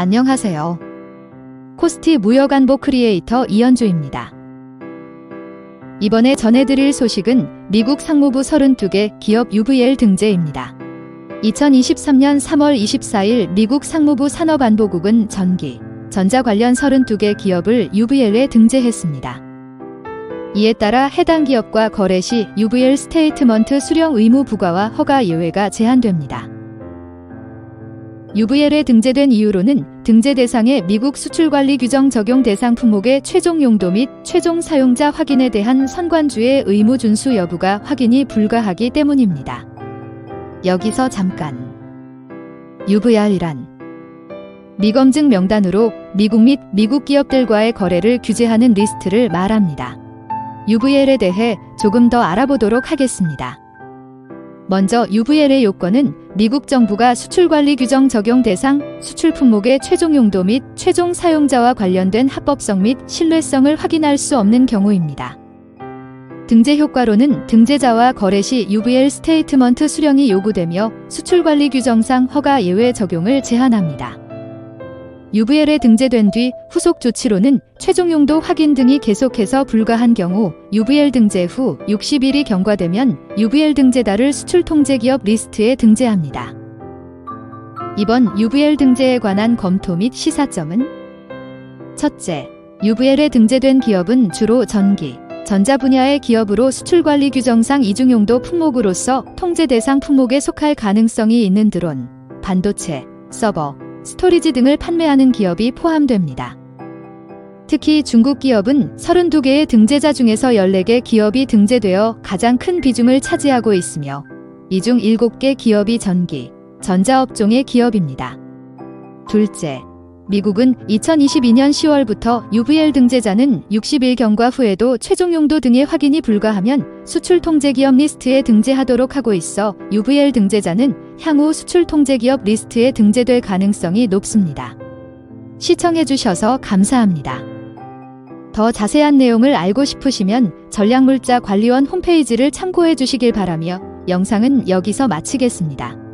안녕하세요. 코스티 무역안보 크리에이터 이현주입니다. 이번에 전해드릴 소식은 미국 상무부 32개 기업 UVL 등재입니다. 2023년 3월 24일 미국 상무부 산업안보국은 전기, 전자 관련 32개 기업을 UVL에 등재했습니다. 이에 따라 해당 기업과 거래 시 UVL 스테이트먼트 수령 의무 부과와 허가 예외가 제한됩니다. UVL에 등재된 이유로는 등재 대상의 미국 수출 관리 규정 적용 대상 품목의 최종 용도 및 최종 사용자 확인에 대한 선관주의 의무 준수 여부가 확인이 불가하기 때문입니다. 여기서 잠깐. UVR이란 미검증 명단으로 미국 및 미국 기업들과의 거래를 규제하는 리스트를 말합니다. UVL에 대해 조금 더 알아보도록 하겠습니다. 먼저 UVL의 요건은 미국 정부가 수출 관리 규정 적용 대상, 수출 품목의 최종 용도 및 최종 사용자와 관련된 합법성 및 신뢰성을 확인할 수 없는 경우입니다. 등재 효과로는 등재자와 거래 시 UVL 스테이트먼트 수령이 요구되며 수출 관리 규정상 허가 예외 적용을 제한합니다. UVL에 등재된 뒤 후속 조치로는 최종 용도 확인 등이 계속해서 불가한 경우 UVL 등재 후 60일이 경과되면 UVL 등재다를 수출 통제 기업 리스트에 등재합니다. 이번 UVL 등재에 관한 검토 및 시사점은 첫째, UVL에 등재된 기업은 주로 전기, 전자 분야의 기업으로 수출 관리 규정상 이중용도 품목으로서 통제 대상 품목에 속할 가능성이 있는 드론, 반도체, 서버, 스토리지 등을 판매하는 기업이 포함됩니다. 특히 중국 기업은 32개의 등재자 중에서 14개 기업이 등재되어 가장 큰 비중을 차지하고 있으며 이 중 7개 기업이 전기, 전자업종의 기업입니다. 둘째, 미국은 2022년 10월부터 UVL 등재자는 60일 경과 후에도 최종 용도 등의 확인이 불가하면 수출 통제 기업 리스트에 등재하도록 하고 있어 UVL 등재자는 향후 수출 통제 기업 리스트에 등재될 가능성이 높습니다. 시청해주셔서 감사합니다. 더 자세한 내용을 알고 싶으시면 전략물자 관리원 홈페이지를 참고해 주시길 바라며 영상은 여기서 마치겠습니다.